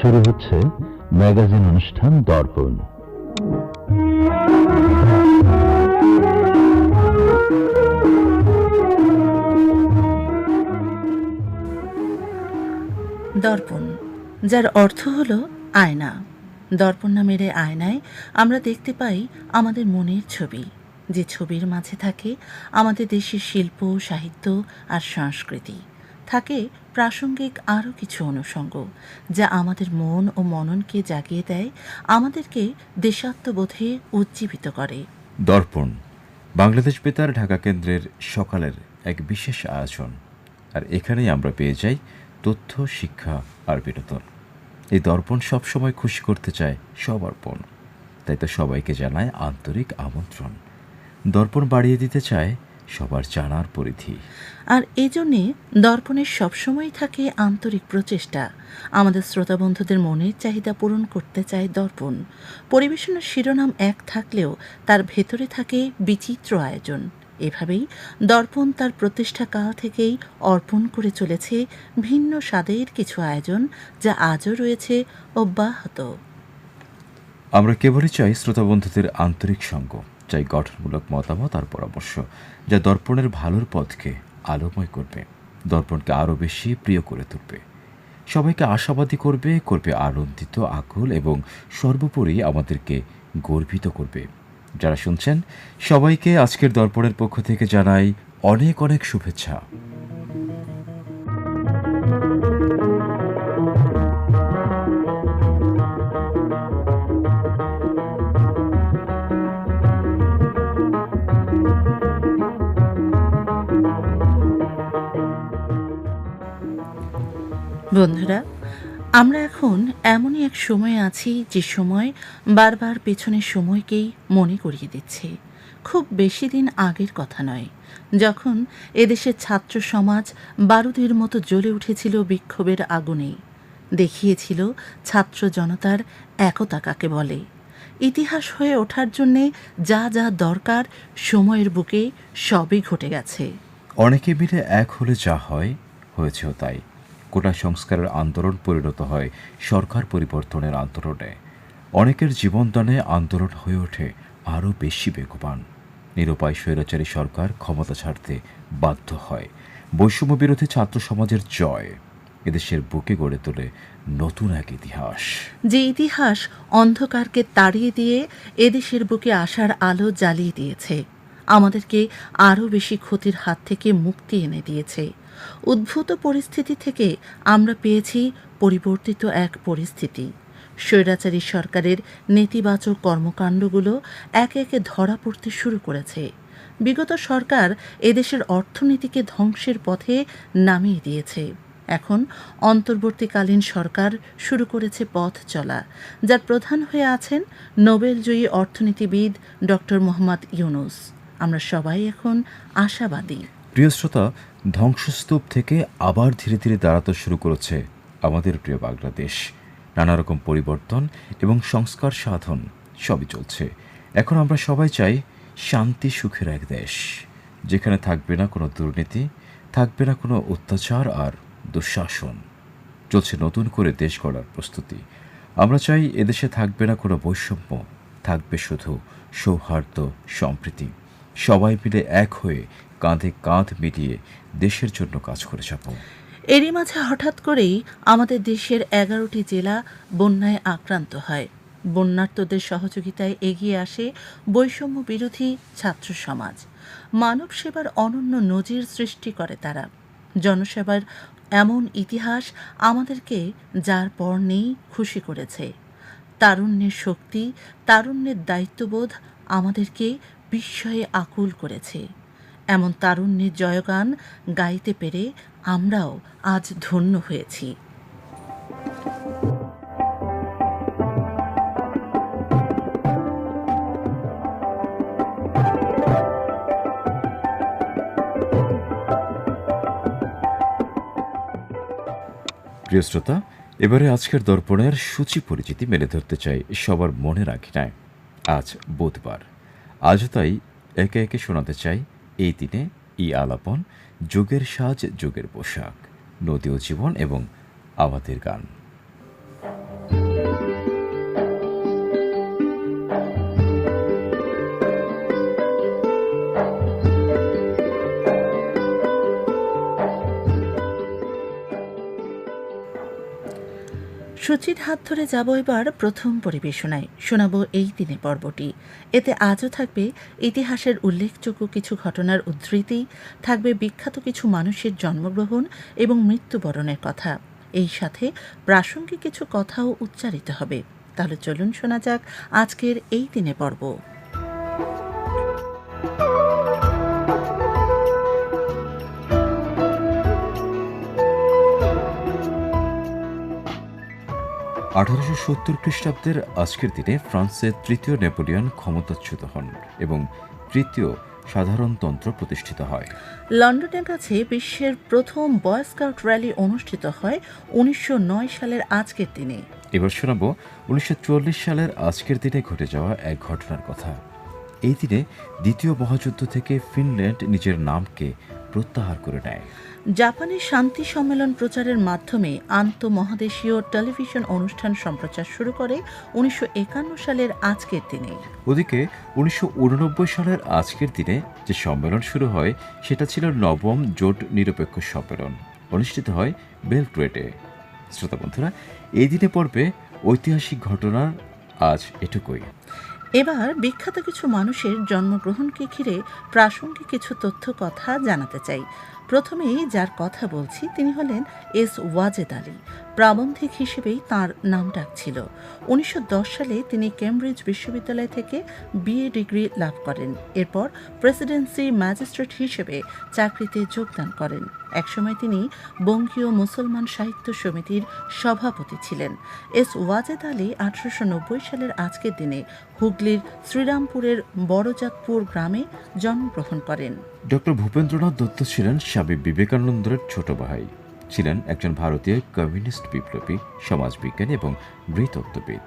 শুরু হচ্ছে ম্যাগাজিন অনুষ্ঠান দর্পণ। দর্পণ যার অর্থ হল আয়না। দর্পণ নামের আয়নায় আমরা দেখতে পাই আমাদের মনের ছবি। যে ছবির মাঝে থাকে আমাদের দেশের শিল্প, সাহিত্য আর সংস্কৃতি। থাকে প্রাসঙ্গিক আরও কিছু অনুষঙ্গ, যা আমাদের মন ও মননকে জাগিয়ে দেয়, আমাদেরকে দেশাত্মবোধে উজ্জীবিত করে। দর্পণ, বাংলাদেশ বেতার ঢাকা কেন্দ্রের সকালের এক বিশেষ আয়োজন। আর এখানেই আমরা পেয়ে যাই তথ্য, শিক্ষা আর বিনোদন। এই দর্পণ সবসময় খুশি করতে চায় সবার পণ তাই তো সবাইকে জানায় আন্তরিক আমন্ত্রণ। দর্পণ বাড়িয়ে দিতে চায় সবার জানার পরিধি। আর এই জন্যে দর্পণের সবসময় থাকে আন্তরিক প্রচেষ্টা। আমাদের শ্রোতা বন্ধুদের মনের চাহিদা পূরণ করতে চায় দর্পণ। পরিবেশনের শিরোনাম এক থাকলেও তার ভেতরে থাকে বিচিত্র আয়োজন। এভাবেই দর্পণ তার প্রতিষ্ঠা কাল থেকেই অর্পণ করে চলেছে ভিন্ন স্বাদের কিছু আয়োজন যা আজও রয়েছে অব্যাহত। আমরা কেবলই চাই শ্রোতা বন্ধুদের আন্তরিক সঙ্গ, চাই গঠনমূলক মতামত আর পরামর্শ, যা দর্পণের ভালোর পথকে আলোময় করবে, দর্পণকে আরও বেশি প্রিয় করে তুলবে। সবাইকে আশাবাদী করবে করবে আনন্দিত, আকুল এবং সর্বোপরি আমাদেরকে গর্বিত করবে। যারা শুনছেন সবাইকে আজকের দর্পণের পক্ষ থেকে জানাই অনেক অনেক শুভেচ্ছা। বন্ধুরা এমনই এক সময় আছি যে সময় বারবার পেছনের সময়কেই মনে করিয়ে দিচ্ছে। খুব বেশি দিন আগের কথা নয়, যখন এদেশের ছাত্র সমাজ বারুদের মতো জ্বলে উঠেছিল বিক্ষোভের আগুনে। দেখিয়েছিল ছাত্র জনতার একতা কাকে বলে। ইতিহাস হয়ে ওঠার জন্যে যা যা দরকার সময়ের বুকে সবই ঘটে গেছে। অনেকে মিলে এক হলে যা হয়, হয়েছেও তাই। কোটা সংস্কারের আন্দোলন পরিণত হয় সরকার পরিবর্তনের আন্দোলনে। অনেকের জীবনদানে আন্দোলন হয়ে ওঠে আরও বেশি বেগবান। নিরুপায় স্বৈরাচারী সরকার ক্ষমতা ছাড়তে বাধ্য হয়। বৈষম্য বিরোধী ছাত্র সমাজের জয় এদেশের বুকে গড়ে তোলে নতুন এক ইতিহাস। যে ইতিহাস অন্ধকারকে তাড়িয়ে দিয়ে এদেশের বুকে আসার আলো জ্বালিয়ে দিয়েছে, আমাদেরকে আরও বেশি ক্ষতির হাত থেকে মুক্তি এনে দিয়েছে। উদ্ভূত পরিস্থিতি থেকে আমরা পেয়েছি পরিবর্তিত এক পরিস্থিতি। স্বৈরাচারী সরকারের নেতিবাচক কর্মকাণ্ডগুলো একে একে ধরা পড়তে শুরু করেছে। বিগত সরকার এদেশের অর্থনীতিকে ধ্বংসের পথে নামিয়ে দিয়েছে। এখন অন্তর্বর্তীকালীন সরকার শুরু করেছে পথ চলা, যার প্রধান হয়ে আছেন নোবেলজয়ী অর্থনীতিবিদ ডক্টর মোহাম্মদ ইউনুস। আমরা সবাই এখন আশাবাদী। প্রিয় শ্রোতা ধ্বংসস্তূপ থেকে আবার ধীরে ধীরে দাঁড়াতে শুরু করেছে আমাদের প্রিয় বাংলাদেশ। নানা রকম পরিবর্তন এবং সংস্কার সাধন সবই চলছে। এখন আমরা সবাই চাই শান্তি, সুখের এক দেশ, যেখানে থাকবে না কোনো দুর্নীতি, থাকবে না কোনো অত্যাচার আর দুঃশাসন। চলছে নতুন করে দেশ গড়ার প্রস্তুতি। আমরা চাই এদেশে থাকবে না কোনো বৈষম্য, থাকবে শুধু সৌহার্দ্য, সম্প্রীতি। সবাই মিলে এক হয়ে কাঁধে কাঁধ মিলিয়ে দেশের জন্য কাজ করে যাব। এরই মাঝে হঠাৎ করেই আমাদের দেশের এগারোটি জেলা বন্যায় আক্রান্ত হয়। বন্যার্তদের সহযোগিতায় এগিয়ে আসে বৈষম্য বিরোধী ছাত্র সমাজ। মানব সেবার অনন্য নজির সৃষ্টি করে তারা। জনসেবার এমন ইতিহাস আমাদেরকে যার পর নেই খুশি করেছে। তারুণ্যের শক্তি, তারুণ্যের দায়িত্ববোধ আমাদেরকে বিস্ময়ে আকুল করেছে। এমন তারুণ্যের জয়গান গাইতে পেরে আমরাও আজ ধন্য হয়েছি। প্রিয় শ্রোতা, এবারে আজকের দর্পণের সূচি পরিচিতি মেলে ধরতে চাই সবার মনে রাখি নাই আজ বুধবার। আজও তাই একে একে শোনাতে চাই এই দিনে ই আলাপন যুগের সাজ যুগের পোশাক নদীয় জীবন এবং আমাদের গান। সুচির হাত ধরে যাব এবার প্রথম পরিবেশনায়। শোনাব এই দিনে পর্বটি। এতে আজও থাকবে ইতিহাসের উল্লেখযোগ্য কিছু ঘটনার উদ্ধৃতি, থাকবে বিখ্যাত কিছু মানুষের জন্মগ্রহণ এবং মৃত্যুবরণের কথা। এই সাথে প্রাসঙ্গিক কিছু কথাও উচ্চারিত হবে। তাহলে চলুন শোনা যাক আজকের এই দিনে পর্ব। আঠারোশো সত্তর খ্রিস্টাব্দের আজকের দিনে ফ্রান্সের তৃতীয় নেপোলিয়ন ক্ষমতাচ্যুত হন এবং তৃতীয় সাধারণতন্ত্র প্রতিষ্ঠিত হয়। লন্ডনের কাছে বিশ্বের প্রথম বয় স্কাউট র্যালি অনুষ্ঠিত হয় উনিশশো নয় সালের আজকের দিনে। এবার শোনাব উনিশশো চুয়াল্লিশ সালের আজকের দিনে ঘটে যাওয়া এক ঘটনার কথা। এই দিনে দ্বিতীয় মহাযুদ্ধ থেকে ফিনল্যান্ড নিজের নামকে প্রত্যাহার করে নেয়। জাপানের শান্তি সম্মেলন প্রচারের মাধ্যমে আন্তঃমহাদেশীয় টেলিভিশন অনুষ্ঠান সম্প্রচার শুরু করে উনিশশো একান্ন সালের আজকের দিনে। ওদিকে উনিশশো উননব্বই সালের আজকের দিনে যে সম্মেলন শুরু হয় সেটা ছিল নবম জোট নিরপেক্ষ সম্মেলন। অনুষ্ঠিত হয় বেলগ্রেডে। শ্রোতা বন্ধুরা এই দিনে পর্বে ঐতিহাসিক ঘটনার আজ এটুকুই। এবার বিখ্যাত কিছু মানুষের জন্মগ্রহণকে ঘিরে প্রাসঙ্গিক কিছু তথ্য কথা জানাতে চাই। প্রথমেই যার কথা বলছি তিনি হলেন এস ওয়াজেদ আলী। প্রাবন্ধিক হিসেবেই তার নাম ডাক ছিল উনিশশো সালে তিনি কেমব্রিজ বিশ্ববিদ্যালয় থেকে বিএ ডিগ্রি লাভ করেন। এরপর প্রেসিডেন্সি ম্যাজিস্ট্রেট হিসেবে চাকরিতে যোগদান করেন। একসময় তিনি বঙ্গীয় মুসলমান সাহিত্য সমিতির সভাপতি ছিলেন। এস ওয়াজেদ আলী আঠারোশো নব্বই সালের আজকের দিনে হুগলির শ্রীরামপুরের বড়জাতপুর গ্রামে জন্মগ্রহণ করেন। ডক্টর ভূপেন্দ্রনাথ দত্ত ছিলেন স্বামী বিবেকানন্দের ছোট ভাই। ছিলেন একজন ভারতীয় কমিউনিস্ট বিপ্লবী সমাজবিজ্ঞানী এবং নৃতত্ত্ববিদ।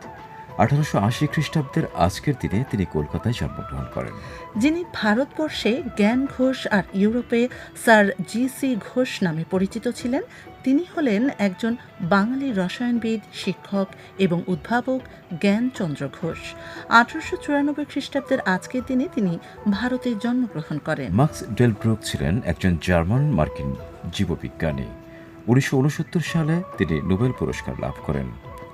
আঠারোশো আশি খ্রিস্টাব্দের আজকের দিনে তিনি কলকাতায় জন্মগ্রহণ করেন। যিনি ভারতবর্ষে জ্ঞান ঘোষ আর ইউরোপে স্যার জি সি ঘোষ নামে পরিচিত ছিলেন তিনি হলেন একজন বাঙালি রসায়নবিদ শিক্ষক এবং উদ্ভাবক জ্ঞানচন্দ্র ঘোষ। আঠারোশো চুরানব্বই খ্রিস্টাব্দের আজকের দিনে তিনি ভারতে জন্মগ্রহণ করেন। মার্কস ডেলব্রুক ছিলেন একজন জার্মান মার্কিন জীববিজ্ঞানী। উনিশশো উনসত্তর সালে তিনি নোবেল পুরস্কার লাভ করেন।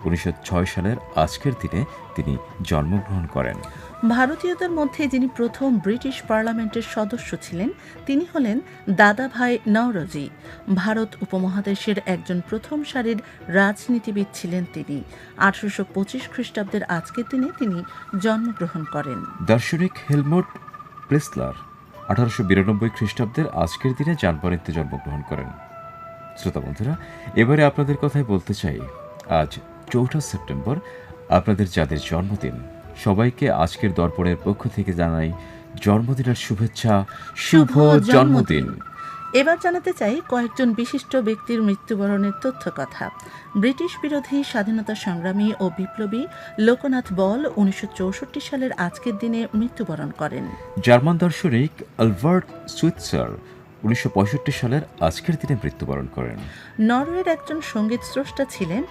উনিশশো ছয় সালের আজকের দিনে তিনি জন্মগ্রহণ করেন। ভারতীয়দের মধ্যে যিনি প্রথম ব্রিটিশ পার্লামেন্টের সদস্য ছিলেন তিনি হলেন দাদাভাই নওরজি। ভারত উপমহাদেশের একজন প্রথম সারির রাজনীতিবিদ ছিলেন তিনি। আঠারোশো পঁচিশ খ্রিস্টাব্দের আজকের দিনে তিনি জন্মগ্রহণ করেন। দার্শনিক হেলমুট প্রেসলার আঠারোশো বিরানব্বই খ্রিস্টাব্দের আজকের দিনে জানবারিতে জন্মগ্রহণ করেন। শ্রোতা বন্ধুরা এবারে আপনাদের কথাই বলতে চাই আজ চৌঠা সেপ্টেম্বর আপনাদের যাদের জন্মদিন সবাইকে আজকের দর্পণের পক্ষ থেকে জানাই জন্মদিনের শুভেচ্ছা শুভ জন্মদিন। এবার জানাতে চাই কয়েকজন বিশিষ্ট ব্যক্তির মৃত্যুবরণের তথ্য কথা। ব্রিটিশ বিরোধী স্বাধীনতা সংগ্রামী ও বিপ্লবী লোকনাথ বল উনিশশো চৌষট্টি সালের আজকের দিনে মৃত্যুবরণ করেন। জার্মান দার্শনিক আলবার্ট সুইৎসার উনিশশো পঁয়ষট্টি সালের আজকের দিনে মৃত্যুবরণ করেন। নরওয়ের একজন সংগীত স্রষ্টা ছিলেন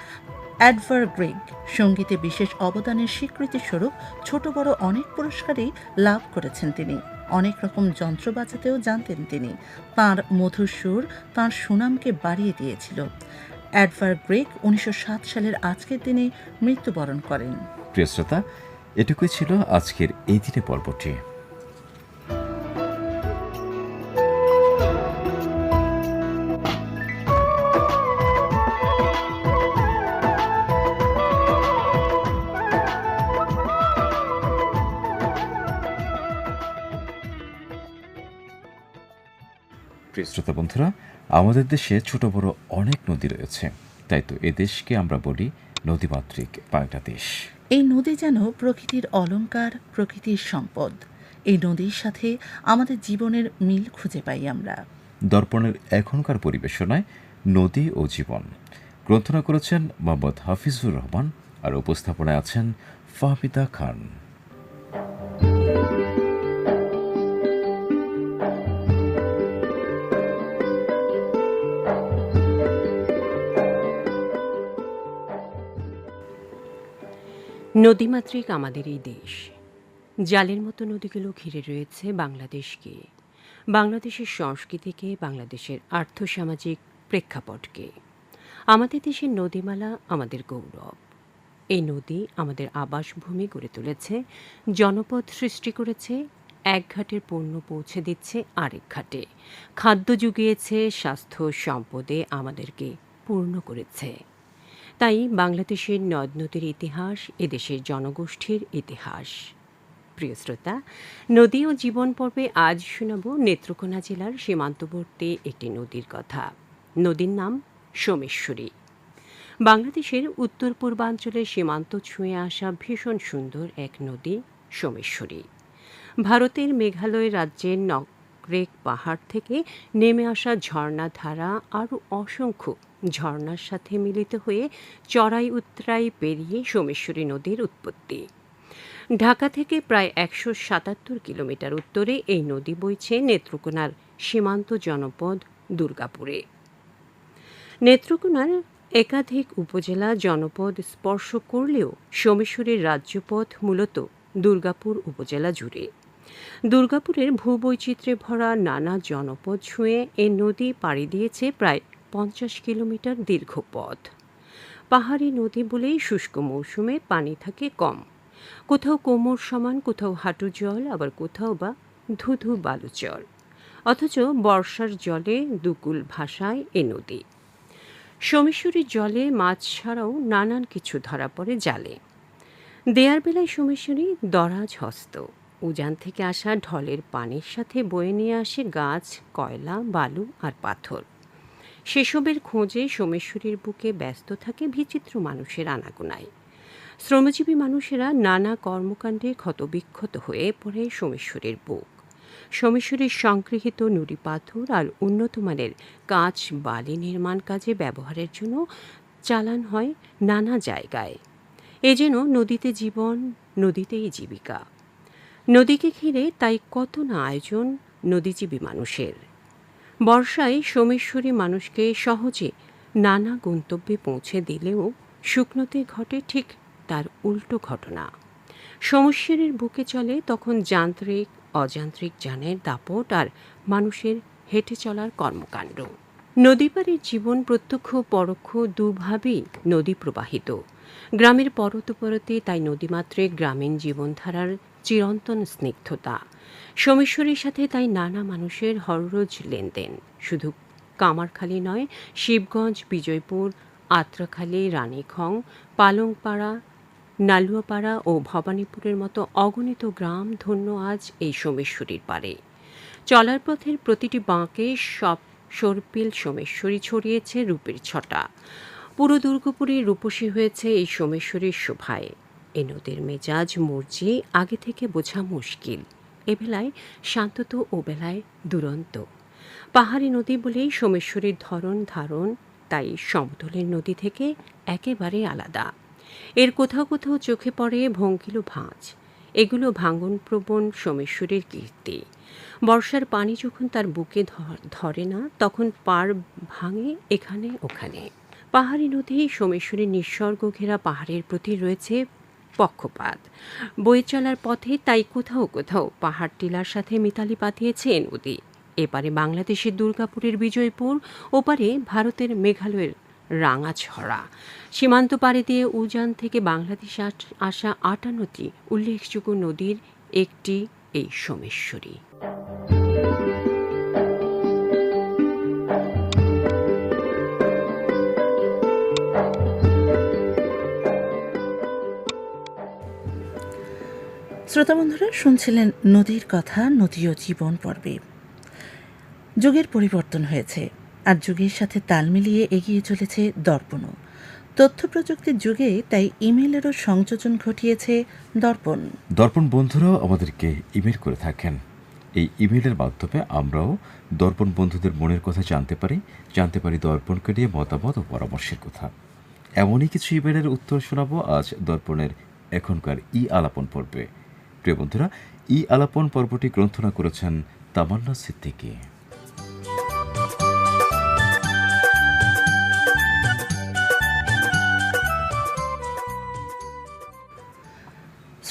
অ্যাডভার গ্রেগ। সঙ্গীতে বিশেষ অবদানের স্বীকৃতি স্বরূপ ছোট বড় অনেক পুরস্কারই লাভ করেছেন তিনি। অনেক রকম যন্ত্র বাজাতেও জানতেন তিনি। তাঁর মধুর সুর তাঁর সুনামকে বাড়িয়ে দিয়েছিল। অ্যাডভার গ্রেগ উনিশশো সাত সালের আজকের দিনে মৃত্যুবরণ করেন। প্রিয় শ্রোতা এটুকুই ছিল আজকের এই দিনে পর্বটি। বন্ধুরা আমাদের দেশে ছোট বড় অনেক নদী রয়েছে। তাই তো এ দেশকে আমরা বলি নদীমাতৃক বাংলাদেশ এই নদী যেন প্রকৃতির অলংকার প্রকৃতির সম্পদ। এই নদীর সাথে আমাদের জীবনের মিল খুঁজে পাই আমরা। দর্পণের এখনকার পরিবেশনায় নদী ও জীবন। গ্রন্থনা করেছেন মোহাম্মদ হাফিজুর রহমান আর উপস্থাপনায় আছেন ফাহমিদা খান। নদীমাতৃক আমাদের এই দেশ। জালের মতো নদীগুলো ঘিরে রয়েছে বাংলাদেশকে। বাংলাদেশের সংস্কৃতিকে, বাংলাদেশের আর্থসামাজিক প্রেক্ষাপটকে। আমাদের দেশের নদীমালা আমাদের গৌরব। এই নদী আমাদের আবাসভূমি গড়ে তুলেছে, জনপদ সৃষ্টি করেছে, এক ঘাটের পণ্য পৌঁছে দিচ্ছে আরেক ঘাটে। খাদ্য জুগিয়েছে স্বাস্থ্য সম্পদে আমাদেরকে পূর্ণ করেছে। তাই বাংলাদেশের নদ নদীর ইতিহাস, এদেশের জনগোষ্ঠীর ইতিহাস। প্রিয় শ্রোতা, নদী ও জীবন পর্বে আজ শোনাব নেত্রকোনা জেলার সীমান্তবর্তী একটি নদীর কথা। নদীর নাম সোমেশ্বরী। বাংলাদেশের উত্তর পূর্বাঞ্চলের সীমান্ত ছুঁয়ে আসা ভীষণ সুন্দর এক নদী সোমেশ্বরী। ভারতের মেঘালয় রাজ্যের নকরেক পাহাড় থেকে নেমে আসা ঝর্ণা ধারা আরও অসংখ্য ঝর্ণার সাথে মিলিত হয়ে চড়াই উত্তরাই পেরিয়ে সোমেশ্বরী নদীর উৎপত্তি। ঢাকা থেকে প্রায় একশো সাতাত্তর কিলোমিটার উত্তরে এই নদী বইছে নেত্রকোনার সীমান্ত জনপদ দুর্গাপুরে। নেত্রকোনার একাধিক উপজেলা জনপদ স্পর্শ করলেও সোমেশ্বরীর রাজ্যপথ মূলত দুর্গাপুর উপজেলা জুড়ে। দুর্গাপুরের ভূবৈচিত্র্যে ভরা নানা জনপদ ছুঁয়ে এই নদী পাড়ি দিয়েছে প্রায় পঞ্চাশ কিলোমিটার দীর্ঘ পথ। পাহাড়ি নদী বলেই শুষ্ক মৌসুমে পানি থাকে কম। কোথাও কোমর সমান, কোথাও হাঁটু জল, আবার কোথাও বা ধুধু বালুচর অথচ বর্ষার জলে দুকুল ভাষায় এ নদী। সোমেশ্বরীর জলে মাছ ছাড়াও নানান কিছু ধরা পড়ে জালে। দেয়ার বেলায় সোমেশ্বরী দরাজ হস্ত। উজান থেকে আসা ঢলের পানির সাথে বয়ে নিয়ে আসে গাছ, কয়লা, বালু আর পাথর। সেসবের খোঁজে সোমেশ্বরীর বুকে ব্যস্ত থাকে বিচিত্র মানুষের আনাগোনায়। শ্রমজীবী মানুষেরা নানা কর্মকাণ্ডে ক্ষতবিক্ষত হয়ে পড়ে সোমেশ্বরীর বুক। সোমেশ্বরীর সংগৃহীত নুড়ি পাথর আর উন্নত মানের কাঁচ বালি নির্মাণ কাজে ব্যবহারের জন্য চালান হয় নানা জায়গায়। এ যেন নদীতে জীবন, নদীতেই জীবিকা। নদীকে ঘিরে তাই কত না আয়োজন নদীজীবী মানুষের। বর্ষায় সোমেশ্বরী মানুষকে সহজে নানা গন্তব্যে পৌঁছে দিলেও শুকনোতে ঘটে ঠিক তার উল্টো ঘটনা। সমস্যারের বুকে চলে তখন যান্ত্রিক, অযান্ত্রিক যানের দাপট আর মানুষের হেঁটে চলার কর্মকাণ্ড। নদীপাড়ের জীবন প্রত্যক্ষ পরোক্ষ দুভাবেই নদী প্রবাহিত। গ্রামের পরতপরতে তাই নদীমাত্রে গ্রামীণ জীবনধারার চিরন্তন স্নিগ্ধতা। সোমেশ্বরীর সাথে তাই নানা মানুষের হররোজ লেনদেন। শুধু কামারখালী নয়, শিবগঞ্জ, বিজয়পুর, আত্রাখালী রানীখং পালংপাড়া, নালুয়াপাড়া ও ভবানীপুরের মতো অগণিত গ্রাম ধন্য আজ এই সোমেশ্বরীর পারে চলার পথের প্রতিটি বাঁকে সব সর্পিল সোমেশ্বরী ছড়িয়েছে রূপের ছটা। পুরো দুর্গপুরী রূপসী হয়েছে এই সোমেশ্বরীর শোভায়। এ নদীর মেজাজ, মর্জি আগে থেকে বোঝা মুশকিল। এ বেলায় শান্তত ও বেলায় দুরন্ত। পাহাড়ি নদী বলেই সোমেশ্বরীর ধরন ধারণ, তাই সমতলের নদী থেকে একেবারে আলাদা। এর কোথাও কোথাও চোখে পড়ে ভঙ্কিল ভাঁজ। এগুলো ভাঙনপ্রবণ সোমেশ্বরীর কীর্তি। বর্ষার পানি যখন তার বুকে ধরে না, তখন পার ভাঙে এখানে ওখানে। পাহাড়ি নদী, সোমেশ্বরীর নিঃসর্গ ঘেরা পাহাড়ের প্রতি রয়েছে পক্ষপাত। বয়ে চলার পথে তাই কোথাও কোথাও পাহাড় টিলার সাথে মিতালি পাতিয়েছে এ নদী এপারে বাংলাদেশের দুর্গাপুরের বিজয়পুর, ওপারে ভারতের মেঘালয়ের রাঙাছড়া। সীমান্ত পাড়ে দিয়ে উজান থেকে বাংলাদেশে আসা আটান্নটি উল্লেখযোগ্য নদীর একটি এই সোমেশ্বরী। শ্রোতা বন্ধুরা শুনছিলেন নদীর কথা নদী ও জীবন পর্বে। যুগের পরিবর্তন হয়েছে, আর যুগের সাথে তাল মিলিয়ে এগিয়ে চলেছে দর্পণও। তথ্য প্রযুক্তির যুগে তাই ইমেলেরও সংযোজন ঘটিয়েছে দর্পণ। দর্পণ বন্ধুরাও আমাদেরকে ইমেল করে থাকেন। এই ইমেলের মাধ্যমে আমরাও দর্পণ বন্ধুদের মনের কথা জানতে পারি জানতে পারি দর্পণকে নিয়ে মতামত ও পরামর্শের কথা। এমনই কিছু ইমেলের উত্তর শোনাবো আজ দর্পণের এখনকার ই আলাপন পর্বে। প্রিয় বন্ধুরা ই আলাপন পর্বটি গ্রন্থনা করেছেন তামান্না সিদ্দিকী।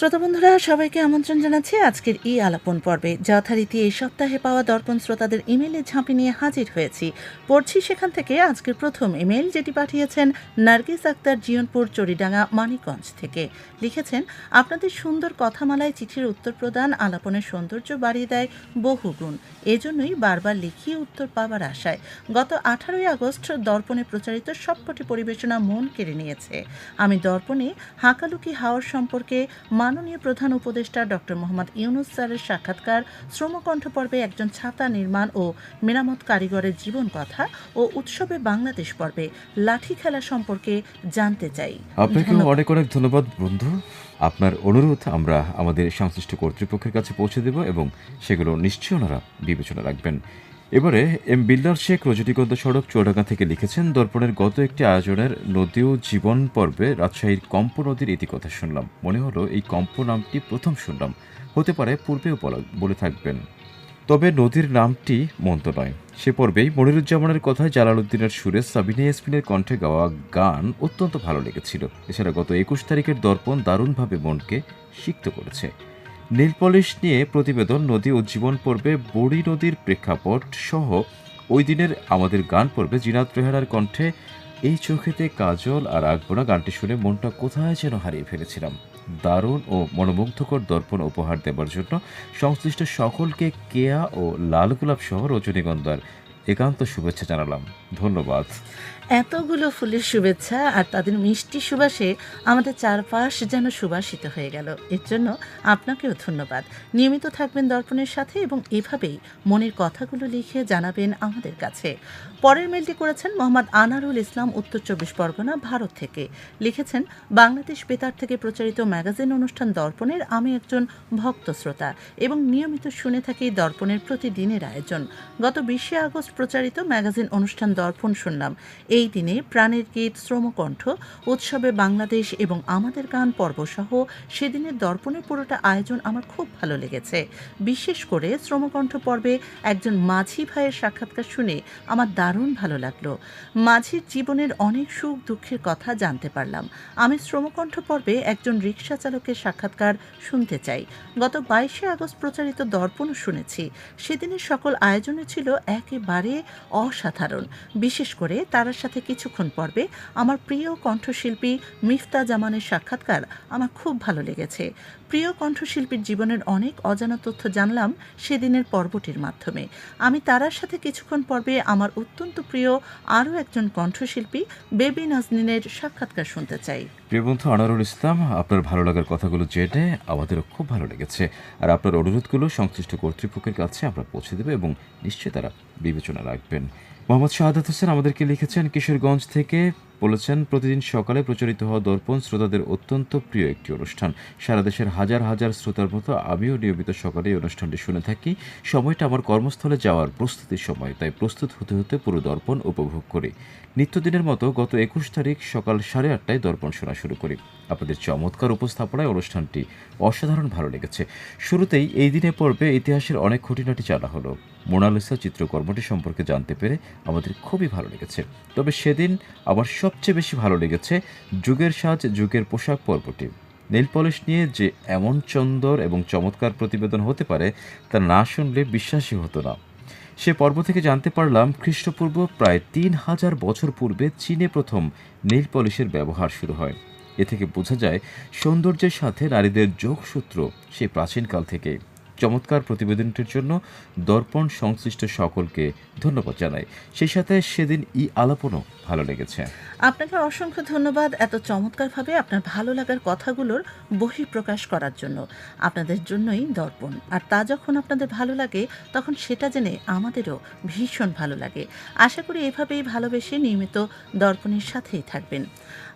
শ্রোতা বন্ধুরা, সবাইকে আমন্ত্রণ জানাচ্ছি আজকের ই আলাপন পর্বে। যথারীতি এই সপ্তাহে পাওয়া দর্পণ শ্রোতাদের ইমেলে ঝাঁপি নিয়ে হাজির হয়েছি। পড়ছি সেখান থেকে আজকের প্রথম ইমেল যেটি পাঠিয়েছেন নার্গিস আক্তার জিয়নপুর চড়িডাঙ্গা, মানিকগঞ্জ থেকে। লিখেছেন, আপনাদের সুন্দর কথামালায় চিঠির উত্তর প্রদান আলাপনের সৌন্দর্য বাড়িয়ে দেয় বহুগুণ এজন্যই বারবার লিখিয়ে উত্তর পাওয়ার আশায়। গত আঠারোই আগস্ট দর্পণে প্রচারিত সবকটি পরিবেশনা মন কেড়ে নিয়েছে। আমি দর্পণে হাকালুকি হাওয়ার সম্পর্কে মাননীয় প্রধান উপদেষ্টা ডক্টর মোহাম্মদ ইউনুস স্যারের সাক্ষাৎকার শ্রমকণ্ঠ পর্বে একজন ছাতা নির্মাণ ও মেরামত কারিগরের জীবন কথা ও উৎসবে বাংলাদেশ পর্বে লাঠি খেলা সম্পর্কে জানতে চাই। আপনাকে। অনেক অনেক ধন্যবাদ বন্ধু। আপনার অনুরোধ আমরা আমাদের সংশ্লিষ্ট কর্তৃপক্ষের কাছে পৌঁছে দেব এবং সেগুলো নিশ্চয়ই ওনারা বিবেচনা রাখবেন। এবারে এম বিল্লার শেখ রজনীগন্ধা সড়ক চৌডাঙ্গা থেকে লিখেছেন, দর্পণের গত একটি আয়োজনের নদী ও জীবন পর্বে রাজশাহীর কম্প নদীর ইতিকথা শুনলাম। মনে হলো এই কম্প নামটি প্রথম শুনলাম। হতে পারে পূর্বেও বলে থাকবেন। তবে নদীর নামটি মন্দ নয়। সে পর্বেই মনিরুজ্জামানের কথায় জালালউদ্দিনের সুরে সাবিনা ইয়াসমিনের কণ্ঠে গাওয়া গান অত্যন্ত ভালো লেগেছিল। এছাড়া গত একুশ তারিখের দর্পণ দারুণভাবে মনকে সিক্ত করেছে। নীল পলিশ নিয়ে প্রতিবেদন নদী উজ্জীবন পর্বে বড়ি নদীর প্রেক্ষাপট সহ ওই দিনের আমাদের গান পর্বে জিনাত রেহানার কণ্ঠে, এই চোখেতে কাজল আর আঁকবোনা গানটি শুনে মনটা কোথায় যেন হারিয়ে ফেলেছিলাম। দারুণ ও মনোমুগ্ধকর দর্পণ উপহার দেওয়ার জন্য সংশ্লিষ্ট সকলকে কেয়া ও লাল গোলাপ সহ রজনীগন্ধার একান্ত শুভেচ্ছা জানালাম। ধন্যবাদ। এতগুলো ফুলের শুভেচ্ছা আর তাদের মিষ্টি সুবাসে আমাদের চারপাশ যেন সুবাসিত হয়ে গেল। এর জন্য আপনাকেও ধন্যবাদ। নিয়মিত থাকবেন দর্পণের সাথে এবং এভাবেই মনের কথাগুলো লিখে জানাবেন আমাদের কাছে। পরের মেলটি করেছেন মোহাম্মদ আনারুল ইসলাম, উত্তর চব্বিশ পরগনা, ভারত থেকে। লিখেছেন, বাংলাদেশ বেতার থেকে প্রচারিত ম্যাগাজিন অনুষ্ঠান দর্পণের আমি একজন ভক্ত শ্রোতা এবং নিয়মিত শুনে থাকি দর্পণের প্রতিদিনের আয়োজন। গত বিশে আগস্ট প্রচারিত ম্যাগাজিন অনুষ্ঠান দর্পণ শুনলাম। এই দিনে প্রাণের গীত, শ্রমকণ্ঠ, উৎসবে বাংলাদেশ এবং আমাদের গান পর্বসহ সেদিনের দর্পণের পুরোটা আয়োজন আমার খুব ভালো লেগেছে। বিশেষ করে শ্রমকণ্ঠ পর্বে একজন মাঝি ভাইয়ের সাক্ষাৎকার শুনে আমার দারুণ ভালো লাগল। মাঝির জীবনের অনেক সুখ দুঃখের কথা জানতে পারলাম। আমি শ্রমকণ্ঠ পর্বে একজন রিক্সা চালকের সাক্ষাৎকার শুনতে চাই। গত বাইশে আগস্ট প্রচারিত দর্পণও শুনেছি। সেদিনের সকল আয়োজনে ছিল একেবারে অসাধারণ। বিশেষ করে তার সাথে কিছুক্ষণ পর্বে আমার প্রিয় কণ্ঠশিল্পী মিফতা জামানের সাক্ষাৎকার আমার খুব ভালো লেগেছে। প্রিয় কণ্ঠশিল্পীর জীবনের অনেক অজানা তথ্য জানলাম সেদিনের পর্বটির মাধ্যমে। আমি তারার সাথে কিছুক্ষণ পর্বে আমার অত্যন্ত প্রিয় আরও একজন কণ্ঠশিল্পী বেবি নাজনিনের সাক্ষাৎকার শুনতে চাই। প্রিয় বন্ধু আনারুল ইসলাম, আপনার ভালো লাগার কথাগুলো জেনে আমাদেরও খুব ভালো লেগেছে। আর আপনার অনুরোধগুলো সংশ্লিষ্ট কর্তৃপক্ষের কাছে আমরা পৌঁছে দেবো এবং নিশ্চয়ই তারা বিবেচনা রাখবেন। মোহাম্মদ শাহাদাত হোসেন আমাদেরকে লিখেছেন কিশোরগঞ্জ থেকে বলেছেন, প্রতিদিন সকালে প্রচারিত হওয়া দর্পণ শ্রোতাদের অত্যন্ত প্রিয় একটি অনুষ্ঠান। সারা দেশের হাজার হাজার শ্রোতার মতো আমিও নিয়মিত সকালে এই অনুষ্ঠানটি শুনে থাকি। সময়টা আমার কর্মস্থলে যাওয়ার প্রস্তুতির সময়, তাই প্রস্তুত হতে হতে পুরো দর্পণ উপভোগ করি। নিত্যদিনের মতো গত একুশ তারিখ সকাল সাড়ে আটটায় দর্পণ শোনা শুরু করি। আপনাদের চমৎকার উপস্থাপনায় অনুষ্ঠানটি অসাধারণ ভালো লেগেছে। শুরুতেই এই দিনে পর্বে ইতিহাসের অনেক খুঁটিনাটি জানা হলো। মোনালিসা চিত্রকর্মটি সম্পর্কে জানতে পেরে আমাদের খুবই ভালো লেগেছে। তবে সেদিন আমার সবচেয়ে বেশি ভালো লেগেছে যুগের সাজ, যুগের পোশাক পর্বটি। নীল পলিশ নিয়ে যে এমন চন্দর এবং চমৎকার প্রতিবেদন হতে পারে, তা না শুনলে বিশ্বাসই হতো না। সে পর্ব থেকে জানতে পারলাম, খ্রিস্টপূর্ব প্রায় তিন হাজার বছর পূর্বে চীনে প্রথম নীল পলিশের ব্যবহার শুরু হয়। এ থেকে বোঝা যায়, সৌন্দর্যের সাথে নারীদের যোগসূত্র সেই প্রাচীনকাল থেকে চমৎকার প্রতিবেদনটির জন্য দর্পণ সংশ্লিষ্ট সকলকে ধন্যবাদ জানাই। সেই সাথে সেদিন ই আলাপনও ভালো লেগেছে। আপনাকে অসংখ্য ধন্যবাদ এত চমৎকারভাবে আপনার ভালো লাগার কথাগুলোর বহিঃপ্রকাশ করার জন্য, আপনাদের জন্যই দর্পণ। আর তা যখন আপনাদের ভালো লাগে, তখন সেটা জেনে আমাদেরও ভীষণ ভালো লাগে। আশা করি এভাবেই ভালোবেসে নিয়মিত দর্পণের সাথেই থাকবেন।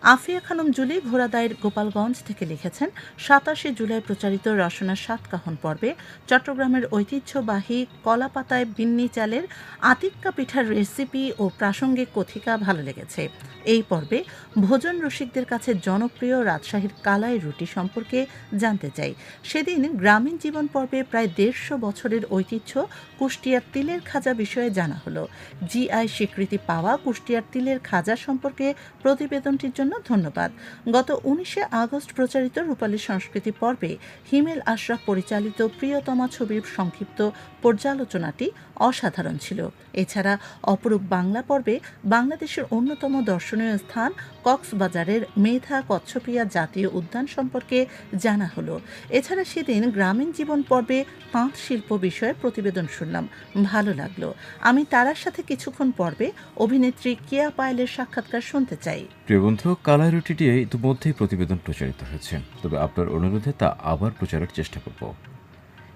আফিয়া খানম জুলি ঘোড়াদায়ের গোপালগঞ্জ থেকে লিখেছেন, সাতাশে জুলাই প্রচারিত রসনা সাতকাহন পর্বে চট্টগ্রামের ঐতিহ্যবাহী কলাপাতায় বিন্নি চালের আতিক্কা পিঠার রেসিপি ও প্রাসঙ্গিক কথিকা ভালো লেগেছে। এই পর্বে ভোজন রসিকদের কাছে জনপ্রিয় রাজশাহীর কালাই রুটি সম্পর্কে জানতে চাই। সেদিন গ্রামীণ জীবন পর্বে প্রায় দেড়শো বছরের ঐতিহ্য কুষ্টিয়ার তিলের খাজা বিষয়ে জানা হলো। জিআই স্বীকৃতি পাওয়া কুষ্টিয়ার তিলের খাজা সম্পর্কে প্রতিবেদনটির জন্য ধন্যবাদ। গত উনিশে আগস্ট প্রচারিত রূপালী সংস্কৃতি পর্বে হিমেল আশরাফ পরিচালিত প্রিয়তমা ছবির সংক্ষিপ্ত পর্যালোচনাটি অসাধারণ ছিল। এছাড়া অপরূপ বাংলা পর্বে বাংলাদেশের অন্যতম দর্শনীয় স্থান কক্সবাজারের মেধা কচ্ছপিয়া জাতীয় উদ্যান সম্পর্কে জানা হলো। এছাড়া সেদিন গ্রামীণ জীবন পর্বে তাঁত শিল্প বিষয়ে প্রতিবেদন শুনলাম। ভালো লাগল। আমি তারার সাথে কিছুক্ষণ পর্বে অভিনেত্রী কেয়া পায়েলের সাক্ষাৎকার শুনতে চাই। প্রিয় বন্ধু কালাই রুটিটি ইতিমধ্যেই প্রতিবেদন প্রচারিত হয়েছে। তবে আপনার অনুরোধে তা আবার প্রচারের চেষ্টা করব।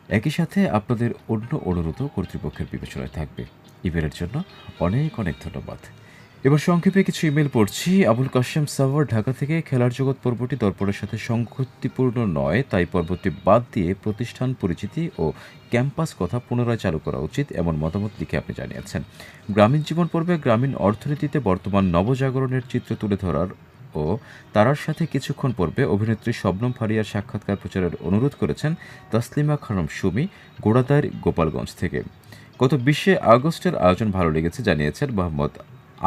একই সাথে আপনাদের অন্য অনুরোধও কর্তৃপক্ষের বিবেচনায় থাকবে। ইমেলের জন্য অনেক অনেক ধন্যবাদ। এবার সংক্ষেপে কিছু ইমেল পড়ছি। আবুল কাশেম সাভার, ঢাকা থেকে খেলার জগৎ পর্বটি দর্পণের সাথে সংগতিপূর্ণ নয়, তাই পর্বটি বাদ দিয়ে প্রতিষ্ঠান পরিচিতি ও ক্যাম্পাস কথা পুনরায় চালু করা উচিত এমন মতামত লিখে আপনি জানিয়েছেন। গ্রামীণ জীবন পর্বে গ্রামীণ অর্থনীতিতে বর্তমান নবজাগরণের চিত্র তুলে ধরার ও তারার সাথে কিছুক্ষণ পূর্বে অভিনেত্রী শবনম ফারিয়ার সাক্ষাৎকার প্রচারের অনুরোধ করেছেন তাসলিমা খানম সুমি, গোড়াদার গোপালগঞ্জ থেকে। গত বিশে আগস্টের আয়োজন ভালো লেগেছে জানিয়েছেন মোহাম্মদ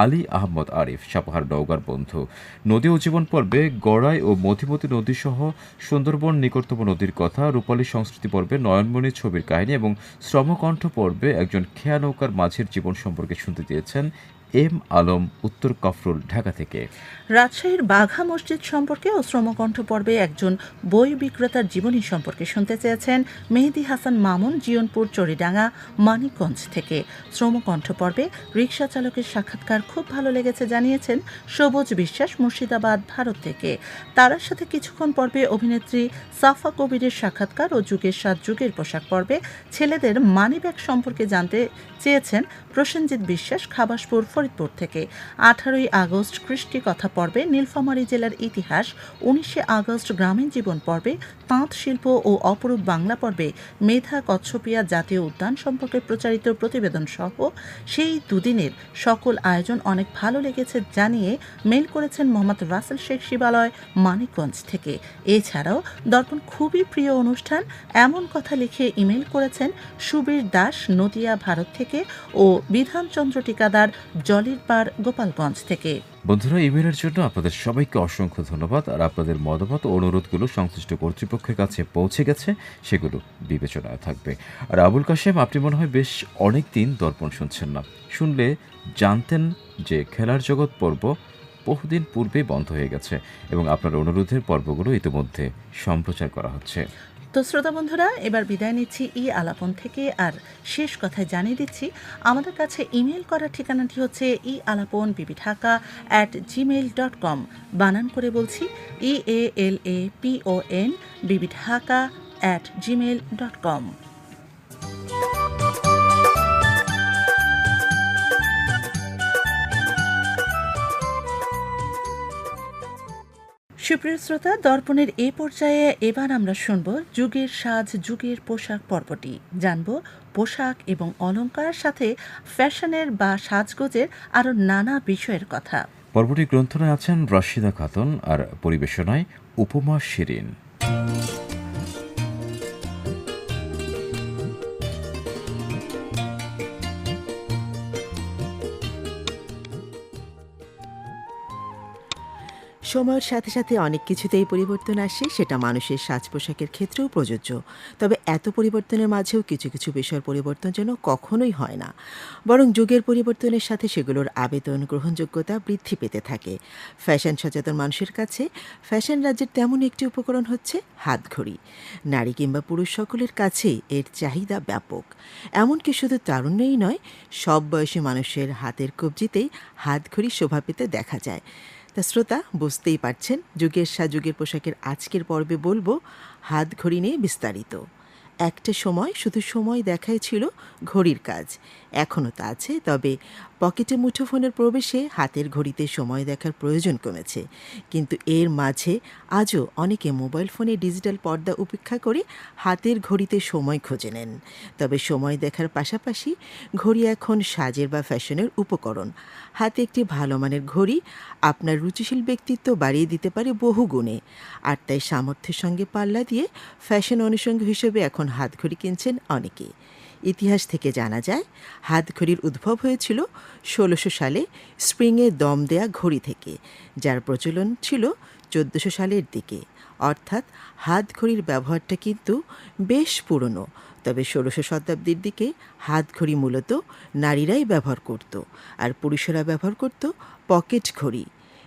আলী আহমদ আরিফ, সাপাহার নওগার বন্ধু। নদী উজ্জীবন পর্বে গড়াই ও মধুমতি নদী সহ সুন্দরবন নিকটতম নদীর কথা, রূপালী সংস্কৃতি পর্বে নয়নমণি ছবির কাহিনী এবং শ্রমকণ্ঠ পর্বে একজন খেয়া নৌকার মাঝের জীবন সম্পর্কে শুনতে চেয়েছেন এম আলম, উত্তর কফরুল, ঢাকা থেকে। রাজশাহীর বাঘা মসজিদ সম্পর্কে ও শ্রমকণ্ঠ পর্বে একজন বই বিক্রেতার জীবনী সম্পর্কে শুনতে চেয়েছেন মেহেদি হাসান মামুন, জিয়নপুর, চড়িডাঙ্গা, মানিকগঞ্জ থেকে। শ্রমকণ্ঠ পর্বে রিক্সা চালকের সাক্ষাৎকার খুব ভালো লেগেছে জানিয়েছেন সবুজ বিশ্বাস মুর্শিদাবাদ, ভারত থেকে। তারার সাথে কিছুক্ষণ পর্বে অভিনেত্রী সাফা কবিরের সাক্ষাৎকার ও যুগের সাত যুগের পোশাক পর্বে ছেলেদের মানিব্যাগ সম্পর্কে জানতে চেয়েছেন প্রসেনজিৎ বিশ্বাস, খাবাসপুর ফরিদপুর থেকে আঠারোই আগস্ট কৃষ্টি কথা পর্বে নীলফামারী জেলার ইতিহাস, উনিশে আগস্ট গ্রামীণ জীবন পর্বে তাঁত শিল্প ও অপরূপ বাংলা পর্বে মেধা কচ্ছপিয়া জাতীয় উদ্যান সম্পর্কে প্রচারিত প্রতিবেদন সহ সেই দুদিনের সকল আয়োজন অনেক ভালো লেগেছে জানিয়ে মেল করেছেন মোহাম্মদ রাসেল শেখ শিবালয়, মানিকগঞ্জ থেকে। এছাড়াও দর্পণ খুবই প্রিয় অনুষ্ঠান, এমন কথা লিখে ইমেল করেছেন সুবীর দাস, নদিয়া, ভারত থেকে ও বিধানচন্দ্র টিকাদার জলির পার গোপালগঞ্জ থেকে। বন্ধুরা ইমেলের জন্য আপনাদের সবাইকে অসংখ্য ধন্যবাদ আর আপনাদের মতামত, অনুরোধগুলো সংশ্লিষ্ট কর্তৃপক্ষের কাছে পৌঁছে গেছে, সেগুলো বিবেচনায় থাকবে। আর আবুল কাশেম, আপনি মনে হয় বেশ অনেক দিন দর্পণ শুনছেন না। শুনলে জানতেন যে খেলার জগৎ পর্ব বহুদিন পূর্বেই বন্ধ হয়ে গেছে এবং আপনার অনুরোধের পর্বগুলো ইতিমধ্যে সম্প্রচার করা হচ্ছে। তো শ্রোতা বন্ধুরা, এবার বিদায় নিচ্ছি ই আলাপন থেকে। আর শেষ কথায় জানিয়ে দিচ্ছি, আমাদের কাছে ইমেল করার ঠিকানাটি হচ্ছে E Alapon BB Dhaka at Gmail dot com বানান করে বলছি ই এ এল এ P O N BB Dhaka at Gmail dot com সুপ্রিয় শ্রোতা, দর্পণের এ পর্যায়ে এবার আমরা শুনব যুগের সাজ, যুগের পোশাক পর্বটি। জানব পোশাক এবং অলঙ্কার সাথে ফ্যাশনের বা সাজগোজের আরও নানা বিষয়ের কথা। পর্বটি গ্রন্থনায় আছেন রশিদা খাতুন আর পরিবেশনায় উপমা শিরিন। সময়ের সাথে সাথে অনেক কিছুতেই পরিবর্তন আসে, সেটা মানুষের সাজ পোশাকের ক্ষেত্রেও প্রযোজ্য। তবে এত পরিবর্তনের মাঝেও কিছু কিছু বিষয়ের পরিবর্তন যেন কখনোই হয় না। বরং যুগের পরিবর্তনের সাথে সেগুলোর আবেদন গ্রহণযোগ্যতা বৃদ্ধি পেতে থাকে। ফ্যাশন সচেতন মানুষের কাছে ফ্যাশন রাজ্যের তেমন একটি উপকরণ হচ্ছে হাতঘড়ি। নারী কিংবা পুরুষ সকলের কাছেই এর চাহিদা ব্যাপক। এমনকি শুধু তারুণ্যই নয়, সব বয়সী মানুষের হাতের কবজিতেই হাতঘড়ি শোভা পেতে দেখা যায়। তা শ্রোতা, বুঝতেই পারছেন, যুগের সা যুগের পোশাকের আজকের পর্বে বলব হাত ঘড়ি নিয়ে বিস্তারিত। একটা সময় শুধু সময় দেখাই ছিল ঘড়ির কাজ, এখনও তা আছে, তবে পকেটে মুঠোফোনের প্রবেশে হাতের ঘড়িতে সময় দেখার প্রয়োজন কমেছে। কিন্তু এর মাঝে আজও অনেকে মোবাইল ফোনে ডিজিটাল পর্দা উপেক্ষা করে হাতের ঘড়িতে সময় খুঁজে নেন। তবে সময় দেখার পাশাপাশি ঘড়ি এখন সাজের বা ফ্যাশনের উপকরণ। হাতে একটি ভালো মানের ঘড়ি আপনার রুচিশীল ব্যক্তিত্ব বাড়িয়ে দিতে পারে বহু গুণে। আর তাই সামর্থ্যের সঙ্গে পাল্লা দিয়ে ফ্যাশন অনুষঙ্গ হিসেবে এখন হাত ঘড়ি কিনছেন অনেকে। ইতিহাস থেকে জানা যায়, হাতঘড়ির উদ্ভব হয়েছিল ষোলোশো সালে স্প্রিংয়ে দম দেয়া ঘড়ি থেকে, যার প্রচলন ছিল চোদ্দোশো সালের দিকে। অর্থাৎ হাতঘড়ির ব্যবহারটা কিন্তু বেশ পুরনো, তবে ষোলোশো শতাব্দীর দিকে হাতঘড়ি মূলত নারীরাই ব্যবহার করত আর পুরুষেরা ব্যবহার করত পকেট ঘড়ি।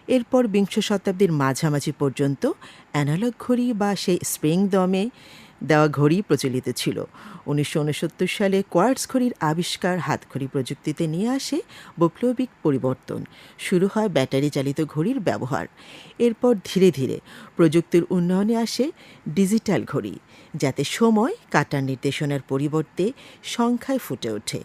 এরপর বিংশ শতাব্দীর মাঝামাঝি পর্যন্ত অ্যানালগ ঘড়ি বা সেই স্প্রিং দমে দেওয়া ঘড়ি প্রচলিত ছিল। উনিশশো উনসত্তর সালে কোয়ার্টস ঘড়ির আবিষ্কার হাত ঘড়ি প্রযুক্তিতে নিয়ে আসে বৈপ্লবিক পরিবর্তন। শুরু হয় ব্যাটারি চালিত ঘড়ির ব্যবহার। এরপর ধীরে ধীরে প্রযুক্তির উন্নয়নে আসে ডিজিটাল ঘড়ি, যাতে সময় কাটার নির্দেশনার পরিবর্তে সংখ্যায় ফুটে ওঠে।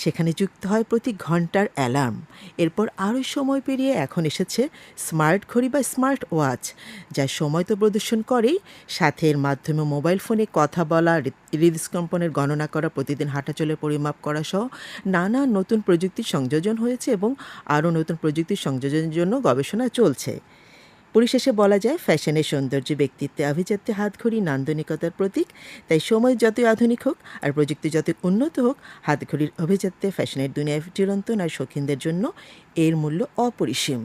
সেখানে যুক্ত হয় প্রতি ঘণ্টার অ্যালার্ম। এরপর আরও সময় পেরিয়ে এখন এসেছে স্মার্ট ঘড়ি বা স্মার্ট ওয়াচ, যা সময় তো প্রদর্শন করেই, সাথে এর মাধ্যমে মোবাইল ফোনে কথা বলা হৃদ- হৃদস্কম্পনের গণনা করা, প্রতিদিন হাঁটাচলের পরিমাপ করা সহ নানা নতুন প্রযুক্তির সংযোজন হয়েছে এবং আরও নতুন প্রযুক্তির সংযোজনের জন্য গবেষণা চলছে। পরিশেষে বলা যায়, ফ্যাশনের সৌন্দর্য ব্যক্তিত্বে আভিজাত্যে হাতঘড়ি নান্দনিকতার প্রতীক। তাই সময় যতই আধুনিক হোক আর প্রযুক্তি যতই উন্নত হোক, হাতঘড়ির অভিজাত্যে ফ্যাশনের দুনিয়ায় চিরন্তন আর শৌখিনদের জন্য এর মূল্য অপরিসীম।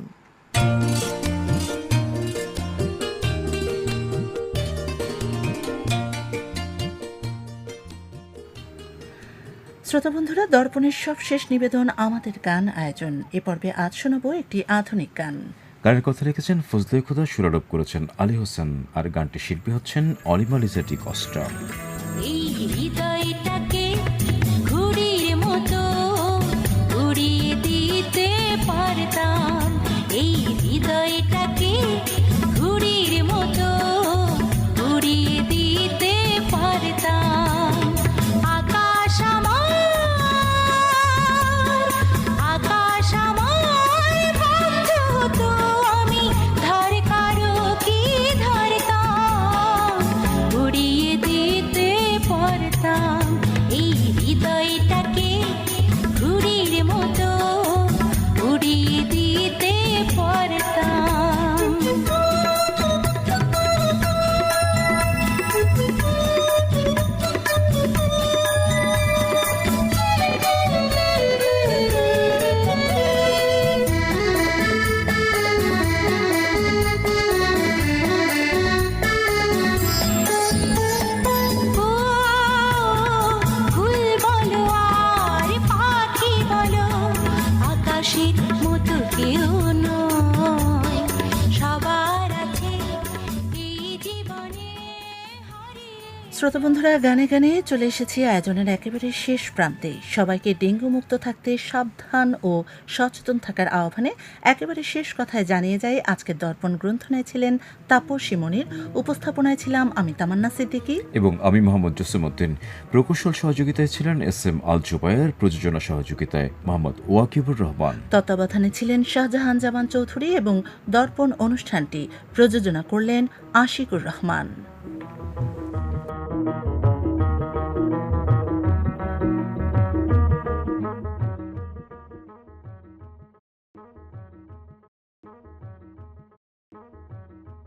শ্রোতা বন্ধুরা, দর্পণের সব শেষ নিবেদন আমাদের গান আয়োজন। এ পর্বে আজ শোনাবো একটি আধুনিক গান। গানের কথা লিখেছেন ফজলে খুদা, সুরারোপ করেছেন আলী হোসেন, আর গানটি শিল্পী হচ্ছেন অলিমা লিজাটি কস্টা শ্রোতা বন্ধুরা গানে গানে চলে এসেছি আয়োজনের একেবারে শেষ প্রান্তে। সবাইকে ডেঙ্গু মুক্ত থাকতে সাবধান ও সচেতন থাকার আহ্বানে একেবারে শেষ কথায় জানিয়ে যাই আজকের দর্পণ গ্রন্থনায় ছিলেন তাপসী মনির উপস্থাপনায় ছিলাম আমি তামান্না সিদ্দিকী। এবং আমি মোহাম্মদ জসিমউদ্দিন প্রকৌশল সহযোগিতায় ছিলেন এস এম আল জুবায়ের প্রযোজনা সহযোগিতায় মোহাম্মদ ওয়াকিবুর রহমান। তত্ত্বাবধানে ছিলেন শাহজাহান জামান চৌধুরী এবং দর্পণ অনুষ্ঠানটি প্রযোজনা করলেন আশিকুর রহমান।